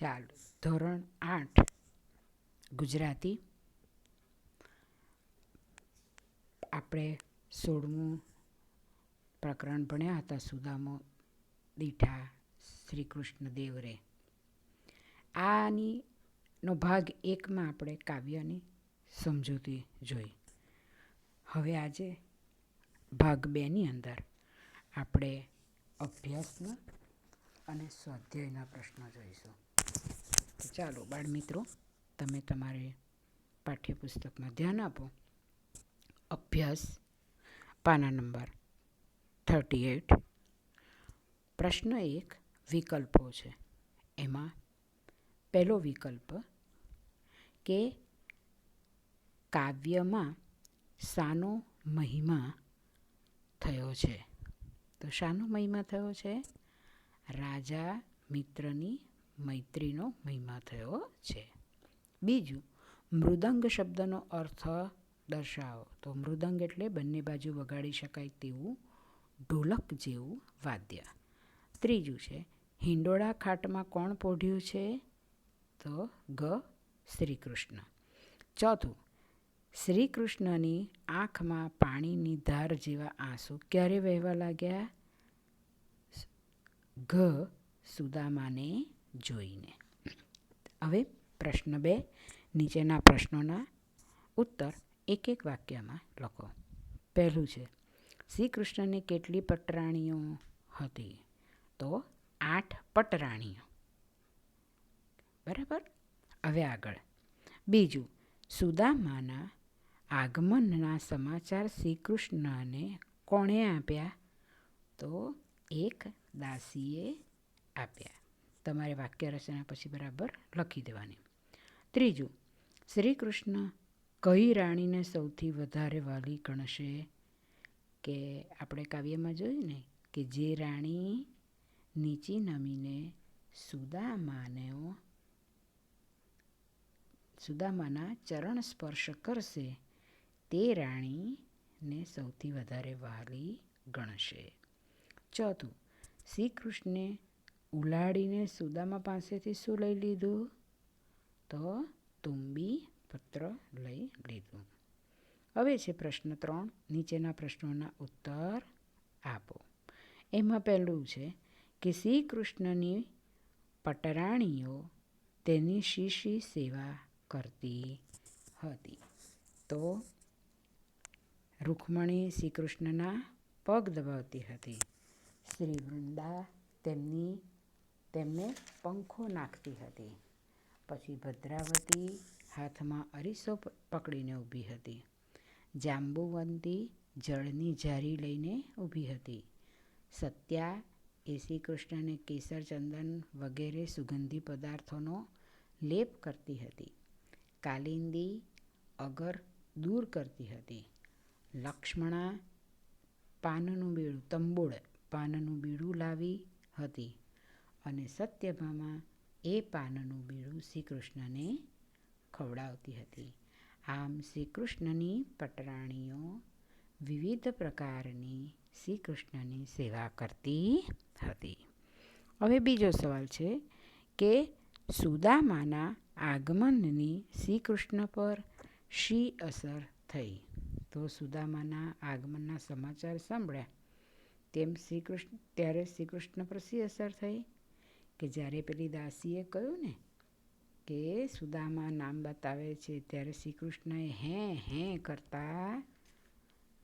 ચાલો ધોરણ આઠ, ગુજરાતી. આપણે સોળમું પ્રકરણ ભણ્યા હતા, સુદામો, દીઠા શ્રી કૃષ્ણ દેવરે. આની નો ભાગ એકમાં આપણે કાવ્યની સમજૂતી જોઈ. હવે આજે ભાગ બેની અંદર આપણે અભ્યાસના અને સ્વાધ્યાયના પ્રશ્નો જોઈશું. તો ચાલો બાળમિત્રો, તમે તમારે પાઠ્યપુસ્તકમાં ધ્યાન આપો. અભ્યાસ, પાના નંબર થર્ટી એટ. પ્રશ્ન એક, વિકલ્પો છે. એમાં પહેલો વિકલ્પ કે કાવ્યમાં શાનો મહિમા થયો છે. તો શાનો મહિમા થયો છે? રાજા મિત્રની મૈત્રીનો મહિમા થયો છે. બીજું, મૃદંગ શબ્દનો અર્થ દર્શાવો. તો મૃદંગ એટલે બંને બાજુ વગાડી શકાય તેવું ઢોલક જેવું વાદ્ય. ત્રીજું છે, હિંડોળા ખાટમાં કોણ પોઢ્યું છે? તો ગ શ્રી કૃષ્ણ ચોથું શ્રી કૃષ્ણની આંખમાં પાણીની ધાર જેવા આંસુ ક્યારે વહેવા લાગ્યા? ઘ સુદામાને જોઈને. હવે પ્રશ્ન બે, નીચેના પ્રશ્નોના ઉત્તર એક એક વાક્યમાં લખો. પહેલું છે, શ્રી કૃષ્ણને કેટલી પટરાણીઓ હતી? તો આઠ પટરાણીઓ. બરાબર? હવે આગળ. બીજું, સુદામાના આગમનના સમાચાર શ્રી કૃષ્ણને કોણે આપ્યા? તો એક દાસીએ આપ્યા. તમારે વાક્ય રચના પછી બરાબર લખી દેવાની. ત્રીજું શ્રી કૃષ્ણ કઈ રાણીને સૌથી વધારે વાલી ગણશે? કે આપણે કાવ્યમાં જોયું ને, કે જે રાણી નીચી નમીને સુદામાને સુદામાના ચરણ સ્પર્શ કરશે, તે રાણીને સૌથી વધારે વહાલી ગણશે. ચોથું શ્રી કૃષ્ણે ઉલાડીને સુદામા પાસેથી શું લઈ લીધું? તો તુંબી પત્ર લઈ લીધું. હવે છે પ્રશ્ન ત્રણ. નીચેના પ્રશ્નોના ઉત્તર આપો. એમાં પહેલું છે કે શ્રી કૃષ્ણની પટરાણીઓ તેની શીશી સેવા કરતી હતી. તો રૂકમણી શ્રી કૃષ્ણના પગ દબાવતી હતી. શ્રી વૃંદા તેમની તેમને પંખો નાખતી હતી. પછી ભદ્રાવતી હાથમાં અરીસો પકડીને ઊભી હતી. જાંબુવંતી જળની ઝારી લઈને ઊભી હતી. સત્યા એ શ્રી કૃષ્ણને કેસર ચંદન વગેરે સુગંધી પદાર્થોનો લેપ કરતી હતી. કાલિંદી અગર દૂર કરતી હતી. લક્ષ્મણા પાનનું બીડું તંબોળ પાનનું બીડું લાવી હતી. અને સત્યભામા એ પાનનું બીડું શ્રી કૃષ્ણને ખવડાવતી હતી. આમ શ્રી કૃષ્ણની પટરાણીઓ વિવિધ પ્રકારની શ્રીકૃષ્ણની સેવા કરતી હતી. હવે બીજો સવાલ છે કે સુદામાના આગમનની શ્રીકૃષ્ણ પર શી અસર થઈ? તો સુદામાના આગમનના સમાચાર સાંભળ્યા. તેમ શ્રીકૃષ્ણ, ત્યારે શ્રીકૃષ્ણ પર શી અસર થઈ? કે જ્યારે પેલી દાસીએ કહ્યું ને કે સુદામા નામ બતાવે છે, ત્યારે શ્રી કૃષ્ણએ હે હે કરતા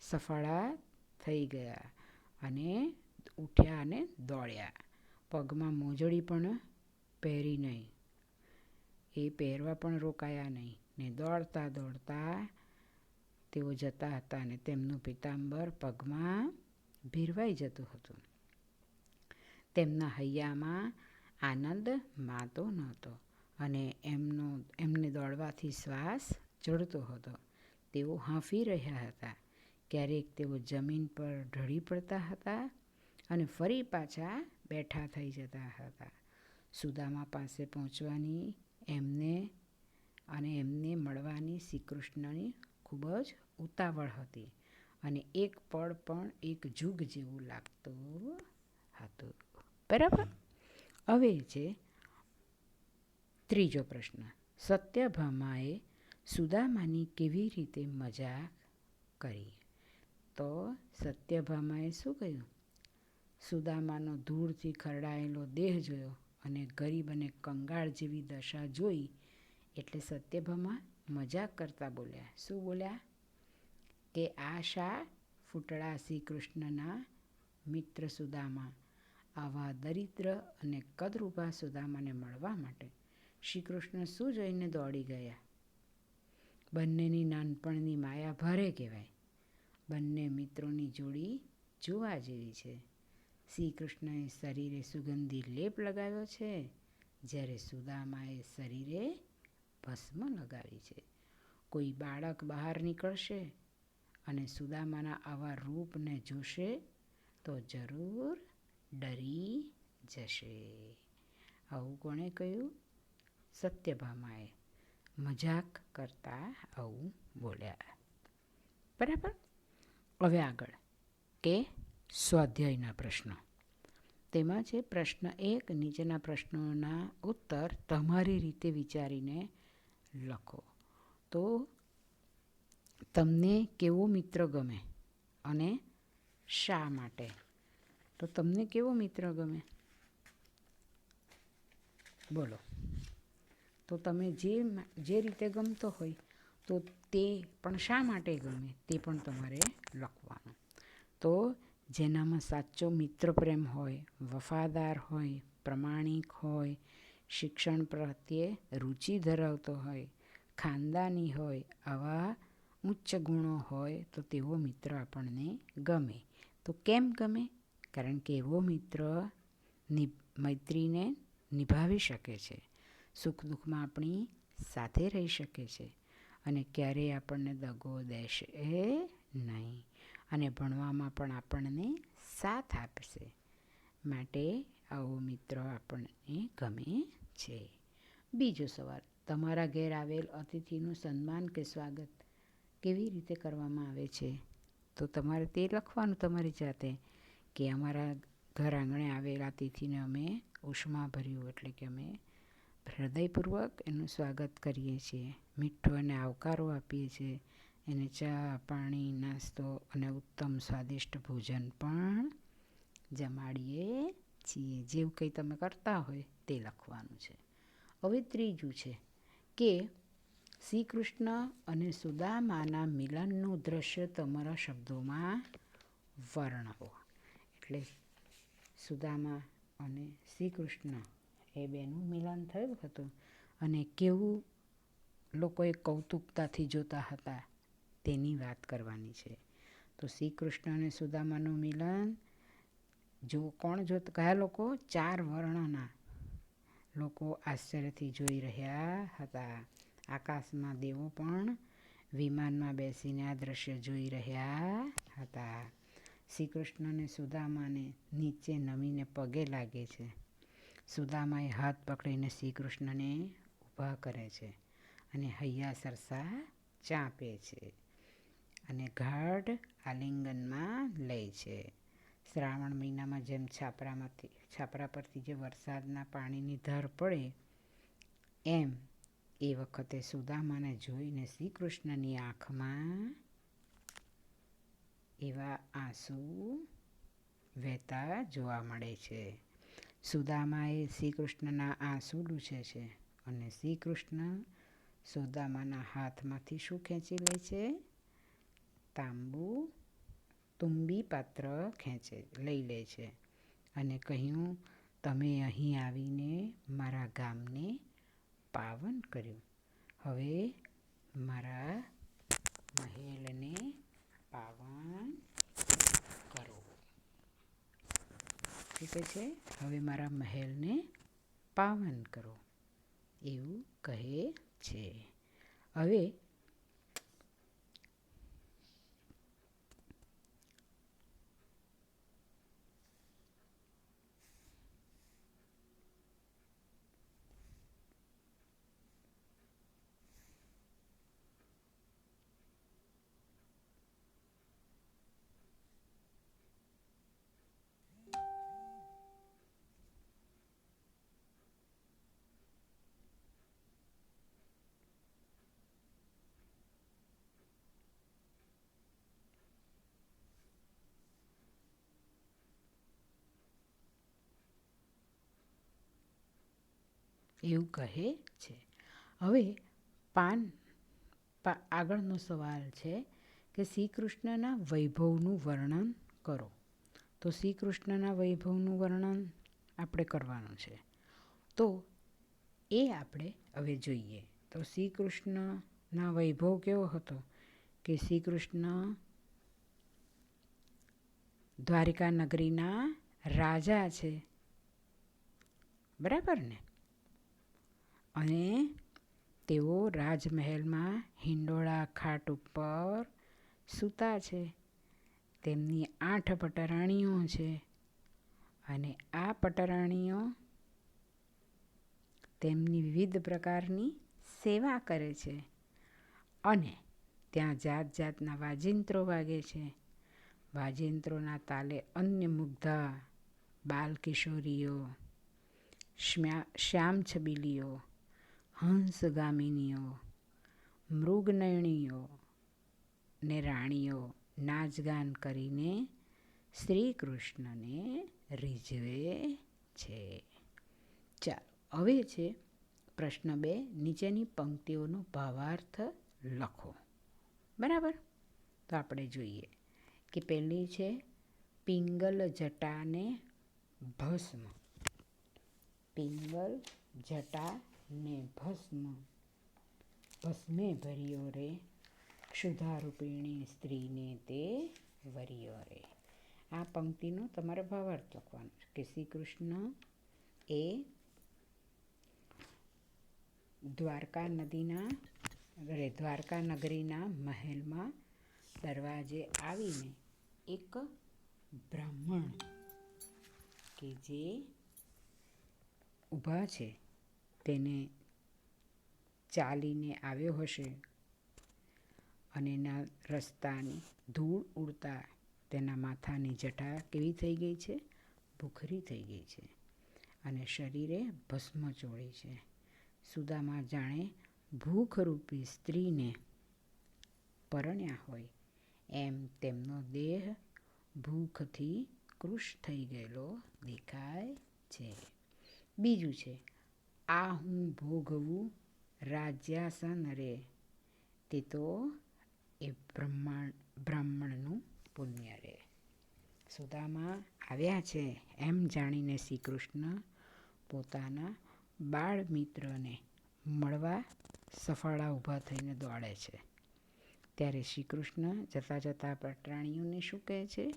સફળા થઈ ગયા અને ઉઠ્યા અને દોડ્યા. પગમાં મોજડી પણ પહેરી નહીં. એ પહેરવા પણ રોકાયા નહીં ને દોડતા દોડતા તેઓ જતા હતા અને તેમનું પિતાંબર પગમાં ભીરવાઈ જતું હતું. તેમના હૈયામાં આનંદ માતો નહોતો અને એમનો, એમને દોડવાથી શ્વાસ ચડતો હતો. તેઓ હાંફી રહ્યા હતા. ક્યારેક તેઓ જમીન પર ઢળી પડતા હતા અને ફરી પાછા બેઠા થઈ જતા હતા. સુદામા પાસે પહોંચવાની એમને અને એમને મળવાની શ્રી કૃષ્ણની ખૂબ જ ઉતાવળ હતી અને એક પળ પણ એક જુગ જેવું લાગતું હતું. બરાબર? હવે છે ત્રીજો પ્રશ્ન. સત્યભામાએ સુદામાની કેવી રીતે મજાક કરી? તો સત્યભામાએ શું કહ્યું? સુદામાનો ધૂળથી ખરડાયેલો દેહ જોયો અને ગરીબ અને કંગાળ જેવી દશા જોઈ એટલે સત્યભામા મજાક કરતા બોલ્યા. શું બોલ્યા? કે આ શા ફૂટડા શ્રી કૃષ્ણના મિત્ર સુદામા. આવા દરિદ્ર અને કદરૂપા સુદામાને મળવા માટે શ્રીકૃષ્ણ શું જોઈને દોડી ગયા. બંનેની નાનપણની માયા ભારે કહેવાય. બંને મિત્રોની જોડી જોવા જેવી છે. શ્રી કૃષ્ણએ શરીરે સુગંધી લેપ લગાવ્યો છે, જ્યારે સુદામાએ શરીરે ભસ્મ લગાવી છે. કોઈ બાળક બહાર નીકળશે અને સુદામાના આવા રૂપને જોશે તો જરૂર ડરી જશે. આવું કોણે કહ્યું? સત્યભામાએ મજાક કરતા આવું બોલ્યા. બરાબર? હવે આગળ કે સ્વાધ્યાયના પ્રશ્નો. તેમાં છે પ્રશ્ન એક, નીચેના પ્રશ્નોના ઉત્તર તમારી રીતે વિચારીને લખો. તો તમને કેવો મિત્ર ગમે અને શા માટે? તો તમને કેવો મિત્ર ગમે? બોલો. તો તમે જે જે રીતે ગમતો હોય, તો તે પણ શા માટે ગમે તે પણ તમારે લખવાનું. તો જેનામાં સાચો મિત્ર પ્રેમ હોય, વફાદાર હોય, પ્રમાણિક હોય, શિક્ષણ પ્રત્યે રુચિ ધરાવતો હોય, ખાનદાની હોય, આવા ઉચ્ચ ગુણો હોય, તો તેવો મિત્ર આપણને ગમે. તો કેમ ગમે? કારણ કે એવો મિત્ર મૈત્રીને નિભાવી શકે છે. સુખ દુઃખમાં આપણી સાથે રહી શકે છે અને ક્યારેય આપણને દગો દેશે નહીં અને ભણવામાં પણ આપણને સાથ આપશે. માટે આવો મિત્ર આપણને ગમે છે. બીજો સવાલ, તમારા ઘેર આવેલ અતિથિનું સન્માન કે સ્વાગત કેવી રીતે કરવામાં આવે છે? તો તમારે તે લખવાનું તમારી જાતે. કે અમારા ઘર આંગણે આવેલા અતિથિને અમે ઉષ્માભર્યું એટલે કે અમે હૃદયપૂર્વક એનું સ્વાગત કરીએ છીએ. મીઠો અને આવકારો આપીએ છીએ. એને ચા, પાણી, નાસ્તો અને ઉત્તમ સ્વાદિષ્ટ ભોજન પણ જમાડીએ છીએ. જેવું કંઈ તમે કરતા હોય તે લખવાનું છે. હવે ત્રીજું છે કે શ્રી કૃષ્ણ અને સુદામાના મિલનનું દ્રશ્ય તમારા શબ્દોમાં વર્ણવો. એટલે સુદામા અને શ્રી કૃષ્ણ એ બેનું મિલન થયું હતું. અને કેવું લોકોએ કૌતુકતાથી જોતા હતા તેની વાત કરવાની છે. તો શ્રી કૃષ્ણ અને સુદામાનું મિલન જો કોણ જો કયા લોકો? ચાર વર્ણના લોકો આશ્ચર્યથી જોઈ રહ્યા હતા. આકાશમાં દેવો પણ વિમાનમાં બેસીને આ દ્રશ્ય જોઈ રહ્યા હતા. શ્રી કૃષ્ણ સુદામાને નીચે નમીને પગે લાગે છે. સુદામાએ હાથ પકડીને શ્રી કૃષ્ણને ઊભા કરે છે અને હૈયા સરસા ચાંપે છે અને ગાઢ આલિંગનમાં લે છે. શ્રાવણ મહિનામાં જેમ છાપરામાંથી, છાપરા પરથી જે વરસાદના પાણીની ધાર પડે, એમ એ વખતે સુદામાને જોઈને શ્રી કૃષ્ણની આંખમાં એવા આંસુ વહેતા જોવા મળે છે. સુદામાએ શ્રી કૃષ્ણના આંસુ લૂછે છે અને શ્રી કૃષ્ણ સુદામાના હાથમાંથી શું ખેંચી લે છે? તાંબુ તુંબી પાત્ર ખેંચે, લઈ લે છે અને કહ્યું, તમે અહીં આવીને મારા ગામને પાવન કર્યું. હવે મારા મહેલને પાવન કરો. ઠીક છે? હવે મારા મહેલને પાવન કરો. એવું કહે છે. હવે એવું કહે છે. હવે પાન આગળનો સવાલ છે કે શ્રી કૃષ્ણના વૈભવનું વર્ણન કરો. તો શ્રી કૃષ્ણના વૈભવનું વર્ણન આપણે કરવાનું છે. તો એ આપણે હવે જોઈએ. તો શ્રી કૃષ્ણના વૈભવ કેવો હતો? કે શ્રી કૃષ્ણ દ્વારિકા નગરીના રાજા છે. બરાબર ને? અને તેઓ રાજમહેલમાં હિંડોળા ખાટ ઉપર સૂતા છે. તેમની આઠ પટરાણીઓ છે અને આ પટરાણીઓ તેમની વિવિધ પ્રકારની સેવા કરે છે અને ત્યાં જાત જાતના વાજિંત્રો વાગે છે. વાજિંત્રોના તાલે અન્ય મુગ્ધા, બાલકિશોરીઓ શ્યામ છબીલીઓ હંસગામિનીઓ મૃગનયણીઓ ને રાણીઓ નાચગાન કરીને શ્રી કૃષ્ણને રીઝવે છે. ચાલો, હવે છે પ્રશ્ન બે, નીચેની પંક્તિઓનો ભાવાર્થ લખો. બરાબર? તો આપણે જોઈએ કે પહેલી છે, પિંગલ જટાને ભસ્મ. પિંગલ જટા ને ભસ્મ, ભસ્મે ભર્યો રે, ક્ષુધારૂપિણી સ્ત્રીને તે વર્યો રે. આ પંક્તિનો તમારે ભાવાર્થ લખવાનો છે કે શ્રી કૃષ્ણ એ દ્વારકા નદીના, અરે દ્વારકા નગરીના મહેલમાં દરવાજે આવીને એક બ્રાહ્મણ કે જે ઊભા છે તેને ચાલીને આવ્યો હશે અને એના રસ્તાની ધૂળ ઉડતા તેના માથાની જટા કેવી થઈ ગઈ છે? ભૂખરી થઈ ગઈ છે અને શરીરે ભસ્મ ચોળી છે. સુદામા જાણે ભૂખરૂપી સ્ત્રીને પરણ્યા હોય એમ તેમનો દેહ ભૂખથી કૃશ થઈ ગયેલો દેખાય છે. બીજું છે આ હું ભોગવું રાજ્યાસન રે તે તો એ બ્રહ્માંડ બ્રાહ્મણનું પુણ્ય રે. સુદામાં આવ્યા છે એમ જાણીને શ્રી કૃષ્ણ પોતાના બાળ મિત્રને મળવા સફાળા ઊભા થઈને દોડે છે. ત્યારે શ્રી કૃષ્ણ જતાં જતાં પટરાણીઓને શું કહે છે?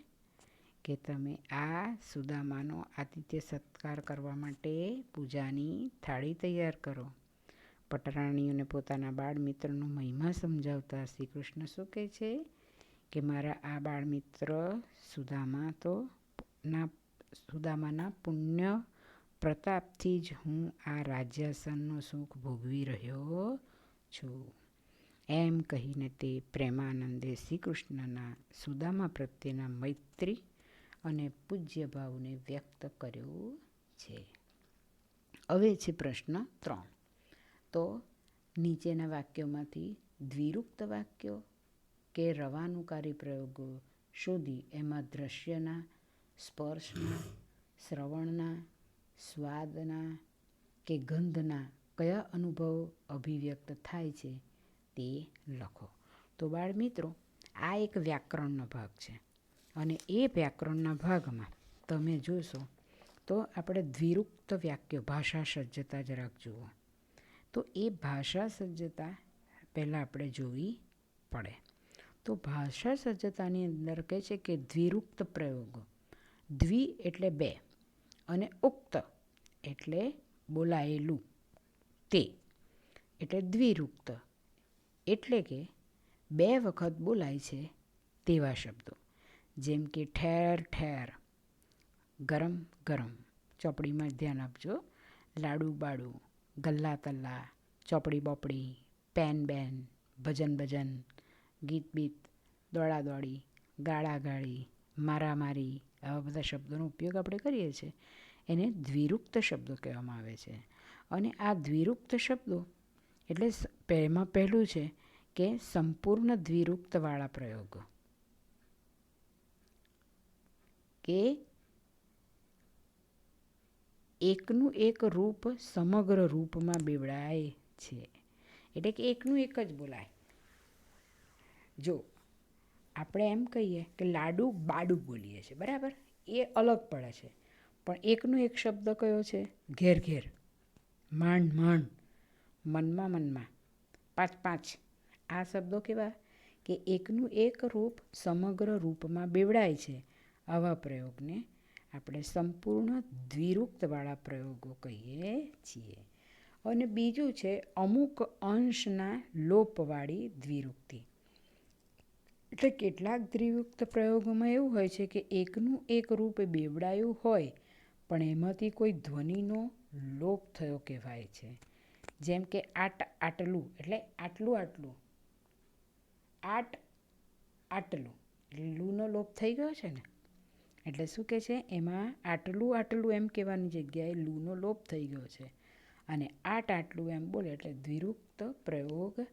કે તમે આ સુદામાનો આતિથ્ય સત્કાર કરવા માટે પૂજાની થાળી તૈયાર કરો. પટરાણીઓને પોતાના બાળ મિત્રનો મહિમા સમજાવતા શ્રી કૃષ્ણ શું કહે છે? કે મારા આ બાળ મિત્ર સુદામા તો ના, સુદામાના પુણ્ય પ્રતાપથી જ હું આ રાજ્યાસનનો સુખ ભોગવી રહ્યો છું. એમ કહીને તે પ્રેમાનંદે શ્રી કૃષ્ણના સુદામા પ્રત્યેના મૈત્રી અને પૂજ્ય ભાવને વ્યક્ત કર્યો છે. હવે છે પ્રશ્ન ત્રણ. તો નીચેના વાક્યોમાંથી દ્વિરુક્ત વાક્યો કે રવાનુકારી પ્રયોગો શોધી એમાં દ્રશ્યના, સ્પર્શના, શ્રવણના, સ્વાદના કે ગંધના કયા અનુભવ અભિવ્યક્ત થાય છે તે લખો. તો બાળ મિત્રો, આ એક વ્યાકરણનો ભાગ છે. અને એ વ્યાકરણના ભાગમાં તમે જોશો તો આપણે દ્વિરુક્ત વાક્યો, ભાષા સજ્જતા જરાક જુઓ. તો એ ભાષા સજ્જતા પહેલાં આપણે જોવી પડે. તો ભાષા સજ્જતાની અંદર કહે છે કે દ્વિરુક્ત પ્રયોગો. દ્વિ એટલે બે અને ઉક્ત એટલે બોલાયેલું. તે એટલે દ્વિરુક્ત. એટલે કે બે વખત બોલાય છે તેવા શબ્દો. જેમ કે ઠેર ઠેર, ગરમ ગરમ. ચોપડીમાં ધ્યાન આપજો. લાડુ બાડુ, ગલ્લા તલ્લા, ચોપડી બોપડી, પેન બેન, ભજન ભજન, ગીત બીત, દોડા દોડી, ગાળા ગાળી મારામારી આવા બધા શબ્દોનો ઉપયોગ આપણે કરીએ છીએ. એને દ્વિરુક્ત શબ્દો કહેવામાં આવે છે. અને આ દ્વિરુક્ત શબ્દો, એટલે એમાં પહેલું છે કે સંપૂર્ણ દ્વિરુક્તવાળા પ્રયોગો. કે એકનું એક રૂપ સમગ્ર રૂપમાં બેવડાય છે. એટલે કે એકનું એક જ બોલાય. જો આપણે એમ કહીએ કે લાડુ બાડુ બોલીએ છીએ, બરાબર? એ અલગ પડે છે. પણ એકનો એક શબ્દ કયો છે? ઘેર ઘેર. માંડ માંડ. મનમાં મનમાં. પાંચ પાંચ. આ શબ્દો કેવા? કે એકનું એક રૂપ સમગ્ર રૂપમાં બેવડાય છે. આવા પ્રયોગને આપણે સંપૂર્ણ દ્વિરુક્તવાળા પ્રયોગો કહીએ છીએ. અને બીજું છે અમુક અંશના લોપવાળી દ્વિરુક્તિ એટલે કેટલાક દ્વિયુક્ત પ્રયોગોમાં એવું હોય છે કે એકનું એક રૂપ બેવડાયું હોય, પણ એમાંથી કોઈ ધ્વનિનો લોપ થયો કહેવાય છે. જેમ કે આટ, આટલું, એટલે આટલું આટલું. આટ, આટલું. લૂનો લોપ થઈ ગયો છે ને? એટલે શું કહે છે? એમાં આટલું આટલું એમ કહેવાની જગ્યાએ લૂનો લોપ થઈ ગયો છે. અને આટ આટલું એમ બોલે એટલે દ્વિરુક્ત પ્રયોગ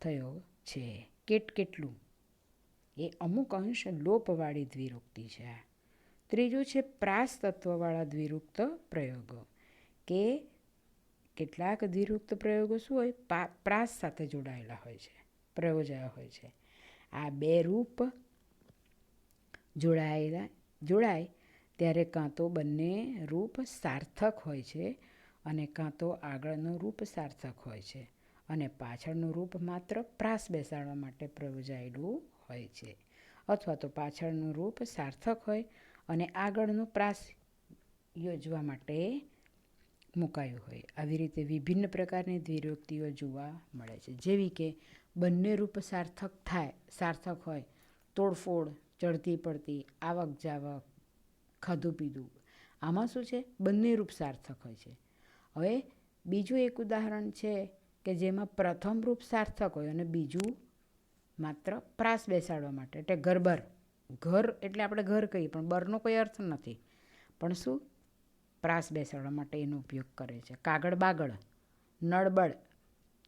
થયો છે. કેટ કેટલું? એ અમુક અંશ લોપવાળી દ્વિરુક્તિ છે આ. ત્રીજું છે પ્રાસ તત્વવાળા દ્વિરુક્ત પ્રયોગો. કે કેટલાક દ્વિરુક્ત પ્રયોગો શું હોય? પ્રાસ સાથે જોડાયેલા હોય છે, પ્રયોજાયા હોય છે. આ બે રૂપ જોડાયેલા જોડાય, ત્યારે કાં તો બંને રૂપ સાર્થક હોય છે અને કાં તો આગળનું રૂપ સાર્થક હોય છે અને પાછળનું રૂપ માત્ર પ્રાસ બેસાડવા માટે પ્રયોજાયેલું હોય છે. અથવા તો પાછળનું રૂપ સાર્થક હોય અને આગળનું પ્રાસ યોજવા માટે મુકાયું હોય. આવી રીતે વિભિન્ન પ્રકારની દ્વિરોક્તિઓ જોવા મળે છે. જેવી કે બંને રૂપ સાર્થક થાય, સાર્થક હોય, તોડફોડ ચડતી પડતી આવક જાવક ખાધું પીધું. આમાં શું છે? બંને રૂપ સાર્થક હોય છે. હવે બીજું એક ઉદાહરણ છે કે જેમાં પ્રથમ રૂપ સાર્થક હોય અને બીજું માત્ર પ્રાસ બેસાડવા માટે. એટલે ગરબર ઘર એટલે આપણે ઘર કહીએ, પણ બરનો કોઈ અર્થ નથી. પણ શું? પ્રાસ બેસાડવા માટે એનો ઉપયોગ કરે છે. કાગળ બાગળ, નળબળ,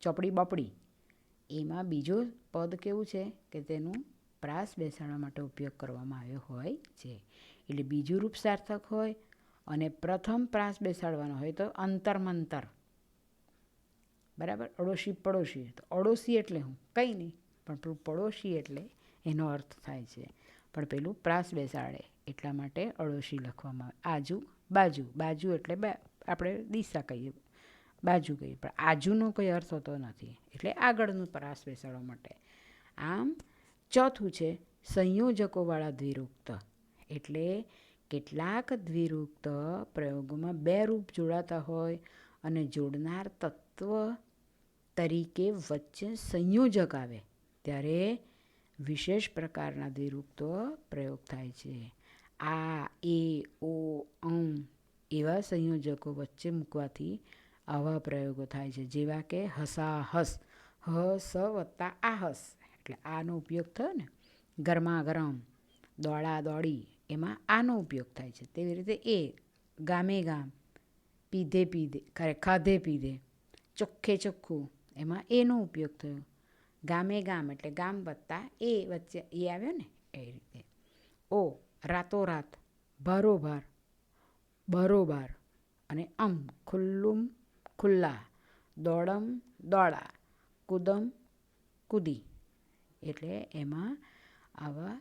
ચોપડી બપડી. એમાં બીજું પદ કેવું છે? કે તેનું પ્રાસ બેસાડવા માટે ઉપયોગ કરવામાં આવ્યો હોય છે. એટલે બીજું રૂપ સાર્થક હોય અને પ્રથમ પ્રાસ બેસાડવાનો હોય તો અંતરમંતર. બરાબર? અડોશી પડોશી. તો અડોશી એટલે હું? કંઈ નહીં. પણ પેલું પડોશી એટલે એનો અર્થ થાય છે. પણ પેલું પ્રાસ બેસાડે એટલા માટે અડોશી લખવામાં આવે. આજુ, બાજુ. બાજુ એટલે આપણે દિશા કહીએ. બાજુ કહીએ. પણ આજુનો કોઈ અર્થ હોતો નથી. એટલે આગળનું પ્રાસ બેસાડવા માટે. આમ ચોથું છે, સંયોજકોવાળા દ્વિરુક્ત એટલે કેટલાક દ્વિરુક્ત પ્રયોગોમાં બે રૂપ જોડાતા હોય અને જોડનાર તત્વ તરીકે વચ્ચે સંયોજક આવે, ત્યારે વિશેષ પ્રકારના દ્વિરુક્તો પ્રયોગ થાય છે. આ, એ, ઓ અં એવા સંયોજકો વચ્ચે મૂકવાથી આવા પ્રયોગો થાય છે, જેવા કે હસાહસ હસ વત્તા આ હસ એટલે આનો ઉપયોગ થયો ને ગરમા ગરમ દોડા દોડી એમાં આનો ઉપયોગ થાય છે. તેવી રીતે એ ગામે ગામ, પીધે પીધે, ખરે ખાધે પીધે, ચોખ્ખે ચોખ્ખું, એમાં એનો ઉપયોગ થયો. ગામે ગામ એટલે ગામ વત્તા એ વચ્ચે એ આવ્યો ને, એ રીતે. ઓ, રાતોરાત, ભારોભાર, બરોબર, અને અમ, ખુલ્લુમ, ખુલ્લા, દોડમ, દોડા, કુદમ, કૂદી. એટલે એમાં આવા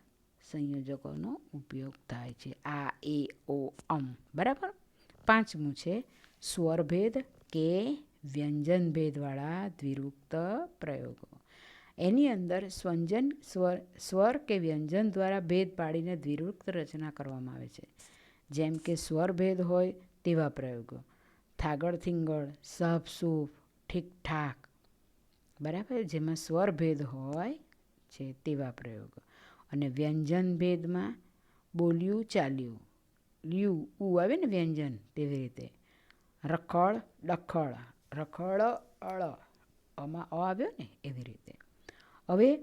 સંયોજકોનો ઉપયોગ થાય છે. આ, એ, ઓ, અમ, બરાબર? પાંચમું છે, સ્વરભેદ કે વ્યંજનભેદવાળા દ્વિરુક્ત પ્રયોગો. એની અંદર સ્વંજન, સ્વર સ્વર કે વ્યંજન દ્વારા ભેદ પાડીને દ્વિરુક્ત રચના કરવામાં આવે છે. જેમ કે સ્વરભેદ હોય તેવા પ્રયોગો. થાગળ, થીંગળ સફ સૂફ ઠીકઠાક, બરાબર? જેમાં સ્વરભેદ હોય છે તેવા પ્રયોગો. અને વ્યંજન ભેદમાં બોલ્યું ચાલ્યું. લ્યુ, ઉ આવે ને વ્યંજન તેવી રીતે. રખડ, ડખડ, રખડ, અળ. અમાં અ આવ્યો ને એવી રીતે. હવે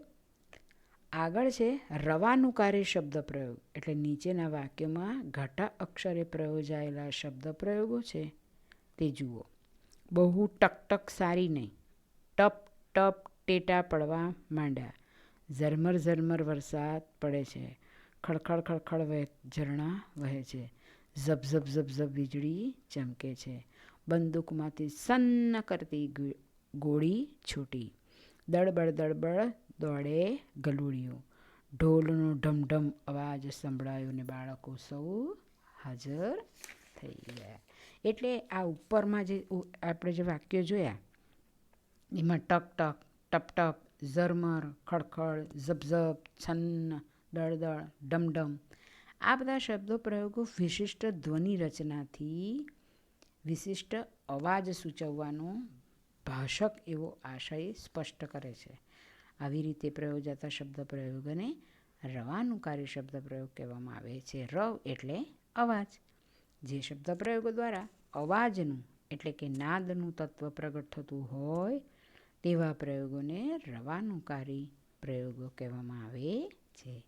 આગળ છે રવાનુકારી શબ્દ પ્રયોગ. એટલે નીચેના વાક્યમાં ઘાટા અક્ષરે પ્રયોજાયેલા શબ્દ પ્રયોગો છે. તે જુઓ. બહુ ટકટક સારી નહીં. ટપ ટપ, ટેટા પડવા માંડ્યા. ઝરમર ઝરમર વરસાદ પડે છે. ખડખડ ખડખડ વહે, ઝરણા વહે છે. ઝબ ઝબ ઝબ ઝબ વીજળી ચમકે છે. બંદૂકમાંથી સન્ન કરતી ગોળી છૂટી. દળબળ દળબળ દોડે ગલુડિયું. ઢોલનો ઢમઢમ અવાજ સંભળાયો ને બાળકો સૌ હાજર થઈ ગયા. એટલે આ ઉપરમાં જે આપણે જે વાક્યો જોયા, એમાં ટક ટક, ટપ ટપ ઝરમર, ખડખડ ઝબઝબ છન્ન, દળદળ, ડમડમ. આ બધા શબ્દો પ્રયોગો વિશિષ્ટ ધ્વનિ રચનાથી વિશિષ્ટ અવાજ સૂચવવાનો ભાષક એવો આશય સ્પષ્ટ કરે છે. આવી રીતે પ્રયોજાતા શબ્દ પ્રયોગને રવાનુકારી શબ્દ પ્રયોગ કહેવામાં આવે છે. રવ એટલે અવાજ. જે શબ્દ પ્રયોગો દ્વારા અવાજનું એટલે કે નાદનું તત્વ પ્રગટ થતું હોય તેવા પ્રયોગોને રવાનુકારી પ્રયોગો કહેવામાં આવે છે.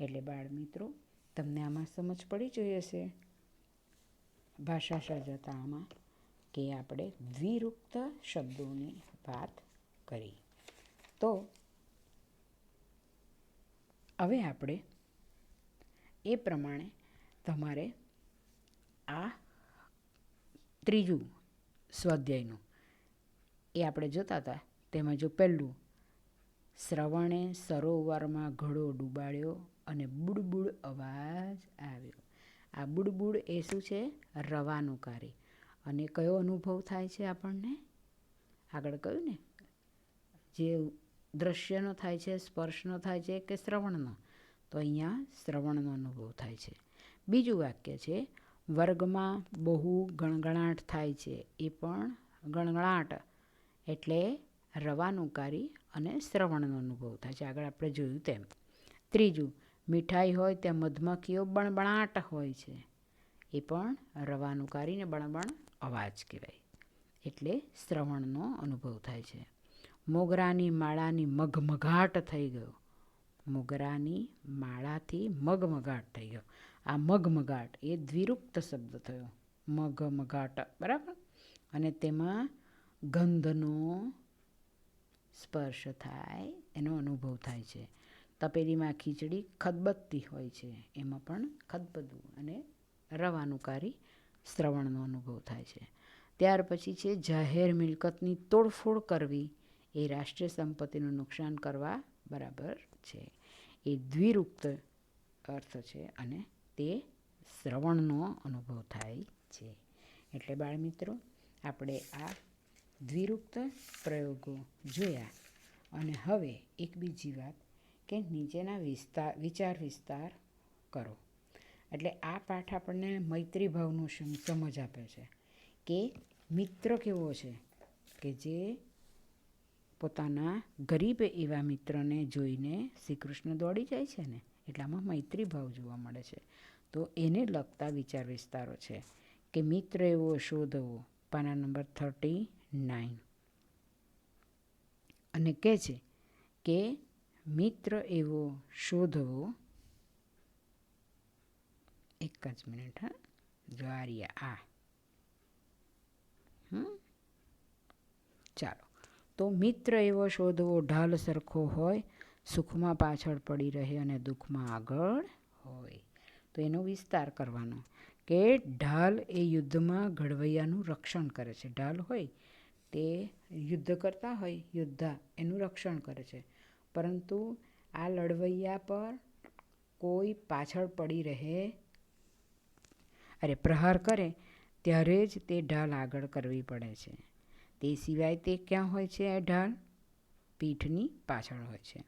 એટલે બાળ મિત્રો તમને આમાં સમજ પડી જોઈ હશે. ભાષા સર્જતામાં કે આપણે દ્વિરુક્ત શબ્દોની વાત કરી. તો હવે આપણે એ પ્રમાણે તમારે આ ત્રીજું સ્વાધ્યાયનું એ આપણે જોતા હતા. તેમાં જો પહેલું શ્રવણે સરોવરમાં ઘડો ડૂબાડ્યો અને બુડબુડ અવાજ આવ્યો. આ બુડબુડ એ શું છે? રવાનું કાર્ય અને કયો અનુભવ થાય છે આપણને? આગળ કહ્યું ને? જે દ્રશ્યનો થાય છે, સ્પર્શનો થાય છે કે શ્રવણનો? તો અહીંયા શ્રવણનો અનુભવ થાય છે. બીજું વાક્ય છે, વર્ગમાં બહુ ગણગણાટ થાય છે. એ પણ ગણગણાટ. એટલે રવાનુકારી અને શ્રવણનો અનુભવ થાય છે. આગળ આપણે જોયું તેમ. ત્રીજું, મીઠાઈ હોય ત્યાં મધમાખીઓ બણબણાટ હોય છે. એ પણ રવાનું કારીને બણબણ અવાજ કહેવાય. એટલે શ્રવણનો અનુભવ થાય છે. મોગરાની માળાની મગમઘાટ થઈ ગયો. મોગરાની માળાથી મગમઘાટ થઈ ગયો. આ મગમઘાટ એ દ્વિરુક્ત શબ્દ થયો. મગમઘાટ બરાબર? અને તેમાં ગંધનો સ્પર્શ થાય, એનો અનુભવ થાય છે. તપેલીમાં ખીચડી ખદબદતી હોય છે. એમાં પણ ખદબદવું અને રવાનુકારી શ્રવણનો અનુભવ થાય છે. ત્યાર પછી છે જાહેર મિલકતની તોડફોડ કરવી. એ રાષ્ટ્રીય સંપત્તિનું નુકસાન કરવા બરાબર છે. એ દ્વિરુક્ત અર્થ છે અને તે શ્રવણનો અનુભવ થાય છે. એટલે બાળમિત્રો, આપણે આ દ્વિરુક્ત પ્રયોગો જોયા. અને હવે એક બીજી વાત કે નીચેના વિસ્તાર વિચાર વિસ્તાર કરો. એટલે આ પાઠ આપણને મૈત્રી ભાવનું સમજ આપે છે કે મિત્ર કેવો છે કે જે પોતાના ગરીબ એવા મિત્રને જોઈને શ્રી કૃષ્ણ દોડી જાય છે ને એટલામાં મૈત્રી ભાવ જોવા મળે છે. તો એને લગતા વિચાર વિસ્તારો છે કે મિત્ર એવો શોધવો. પાના નંબર થર્ટી નાઇન અને કહે છે કે મિત્ર એવો શોધવો. એક જ મિનિટ, હા. જ્વારિયા, આ. ચાલો. તો મિત્ર એવો શોધવો, ઢાલ સરખો હોય, સુખમાં પાછળ પડી રહે અને દુઃખમાં આગળ હોય. તો એનો વિસ્તાર કરવાનો કે ઢાલ એ યુદ્ધમાં ઘડવૈયાનું રક્ષણ કરે છે. ઢાલ હોય તે યુદ્ધ કરતા હોય, યોદ્ધા એનું રક્ષણ કરે છે. પરંતુ આ લડવૈયા પર કોઈ પાછળ પડી રહે, અરે પ્રહાર કરે, ત્યારે જ તે ઢાલ આગળ કરવી પડે છે. તે સિવાય તે ક્યાં હોય છે આ ઢાલ? પીઠની પાછળ હોય છે.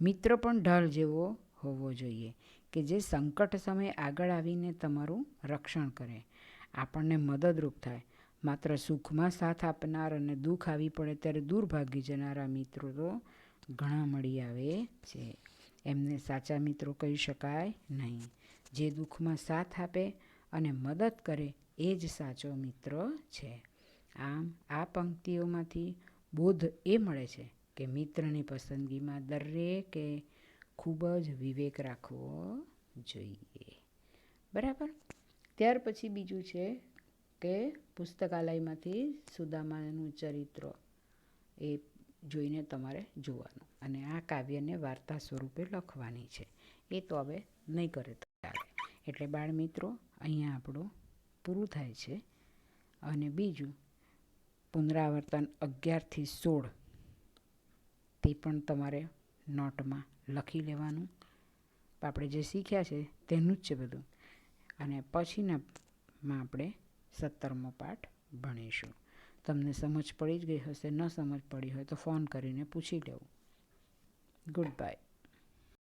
મિત્ર પણ ઢાલ જેવો હોવો જોઈએ કે જે સંકટ સમયે આગળ આવીને તમારું રક્ષણ કરે. આપણને મદદરૂપ થાય. માત્ર સુખમાં સાથ આપનાર અને દુઃખ આવી પડે ત્યારે દૂર ભાગી જનારા મિત્રો તો ઘણા મળી આવે છે. એમને સાચા મિત્રો કહી શકાય નહીં. જે દુઃખમાં સાથ આપે અને મદદ કરે એ જ સાચો મિત્ર છે. આમ આ પંક્તિઓમાંથી બોધ એ મળે છે કે મિત્રની પસંદગીમાં દરેકે ખૂબ જ વિવેક રાખવો જોઈએ. બરાબર? ત્યાર પછી બીજું છે કે પુસ્તકાલયમાંથી સુદામાનું ચરિત્ર એ જોઈને તમારે જોવાનું અને આ કાવ્યને વાર્તા સ્વરૂપે લખવાની છે. એ તો હવે નહીં કરે ચાલે એટલે બાળમિત્રો, અહીંયા આપણું પૂરું થાય છે. અને બીજું, પુનરાવર્તન અગિયારથી સોળ, તે પણ તમારે નોટમાં લખી લેવાનું. આપણે જે શીખ્યા છે તેનું જ છે બધું. અને પછીનામાં આપણે સત્તરમો પાઠ ભણીશું. તમને સમજ પડી જ ગઈ હશે, ન સમજ પડી હોય તો ફોન કરીને પૂછી લેવું. Good bye